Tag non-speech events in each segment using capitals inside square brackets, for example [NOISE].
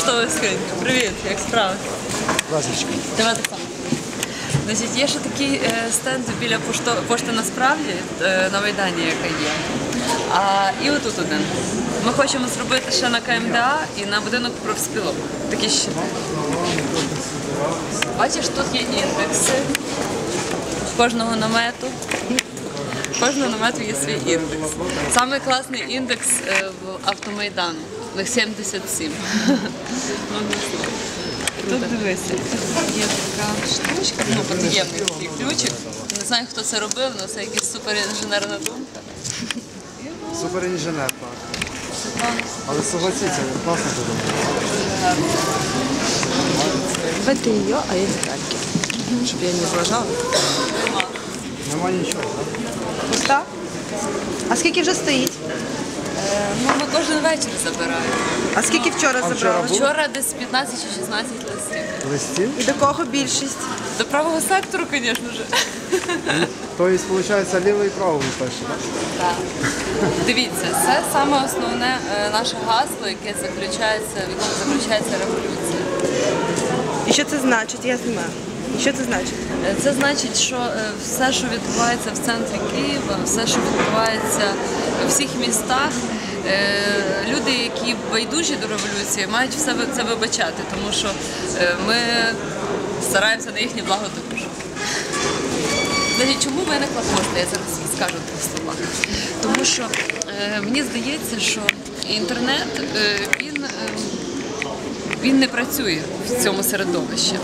скриньки. Привіт, як справи? Лазочка. Тебе так само. Значить, є ще такий е, стенд біля пошто, пошти насправді е, на Майдані, яка є. А, і отут один. Ми хочемо зробити ще на КМДА і на будинок профспілок. Такі щити. Бачиш, тут є індекси кожного намету. Кожного намету є свій індекс. Самий класний індекс е, в автомайдану. В 77. [LAUGHS] Тут дивися, є така штучка, ну потаємний такий ключик. Не знаю, хто це робив, але це якась суперінженерна думка. Супер інженер, так. Але согласіться, він класно подумав. Это ее, а я детальки. Чтобы я не изложала. Нема нічого, так? Пуста? А скільки вже стоїть? Ну, ми кожен вечір забираємо. А скільки вчора забрали? Вчора десь 15 чи 16 листів. Листів? І до кого більшість? До правого сектору, звісно ж. Тобто, виходить, лівий і правий перший, так? Так. Дивіться, це саме основне е, наше гасло, яке заключається, в якому заключається революція. І що це значить? Я знімаю. Що це значить? Е, Це значить, що е, все, що відбувається в центрі Києва, все, що відбувається у всіх містах, люди, які байдужі до революції, мають все це вибачати, тому що е, ми стараємося на їхнє благо також. Чому виникла пошта? Я зараз скажу двох словах. Тому що е, мені здається, що інтернет е, він, е, він не працює в цьому середовищі.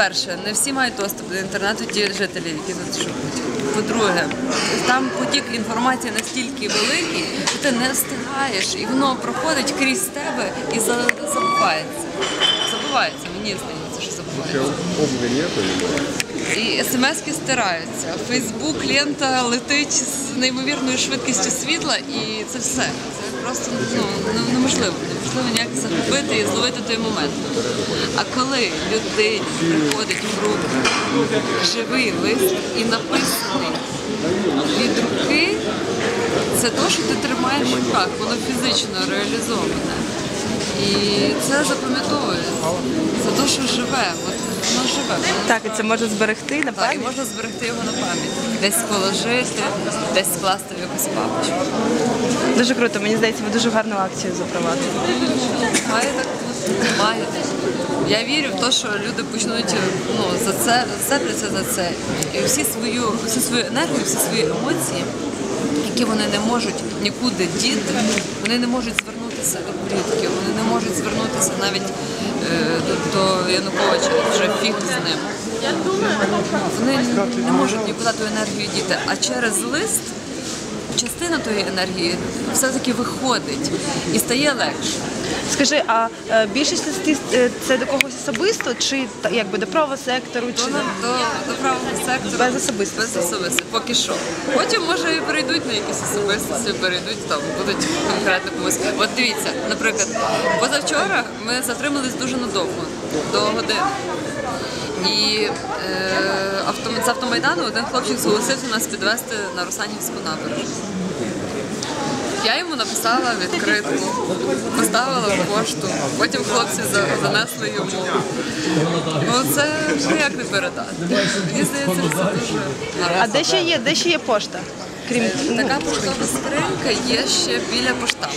По-перше, не всі мають доступ до інтернету, ті жителі, які тут живуть. По-друге, там потік інформації настільки великий, що ти не встигаєш, і воно проходить крізь тебе і забувається. Забувається, мені здається, що забувається. І смски стираються. Фейсбук лента летить з неймовірною швидкістю світла, і це все. Просто ну, неможливо. Неможливо ніяк захопити і зловити той момент. А коли людині приходить в руку живий лист і написаний від руки, це те, що ти тримаєш в руках, воно фізично реалізоване. І це запам'ятовується. Це те, що живе. От воно живе. Так, і це можна зберегти на так, і пам'ять. можна зберегти його на пам'ять. Десь положити, десь скласти в якусь папочку. Дуже круто. Мені здається, ви дуже гарну акцію запровадили. Має так бути. Має. Я вірю в те, що люди почнуть ну, за це, зацепляться за це. І всі свою, всю свою енергію, всі свої емоції, які вони не можуть нікуди діти, вони не можуть звернутися до політиків, вони не можуть звернутися навіть е, до, до Януковича, вже фіг з ним. Вони не можуть нікуди ту енергію діти, а через лист частина тої енергії все-таки виходить і стає легше. Скажи, а е, більшість листів е, це до когось особисто, чи та- якби до правого сектору, До, чи до, до правого сектору. Без особистостей. Без особистостей, поки що. Потім, може, і перейдуть на якісь особистості, перейдуть там, будуть конкретно комусь. От дивіться, наприклад, позавчора ми затримались дуже надовго, до години. І е, з автомайдану один хлопчик зголосився нас підвезти на Русанівську набережну. Я йому написала відкритку, поставила в пошту, потім хлопці занесли йому. Ну це ніяк не передати. Мені здається, що це дуже а де ще є? Де ще є пошта? Крім ну, Така поштова скринька є ще біля поштампу.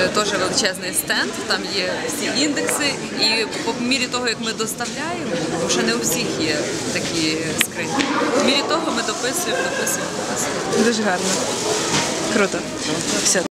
Е, Теж величезний стенд, там є всі індекси, і по мірі того, як ми доставляємо, бо ще не у всіх є такі скриньки. По мірі того ми дописуємо, дописуємо, дописуємо. дуже гарно. Круто. Все.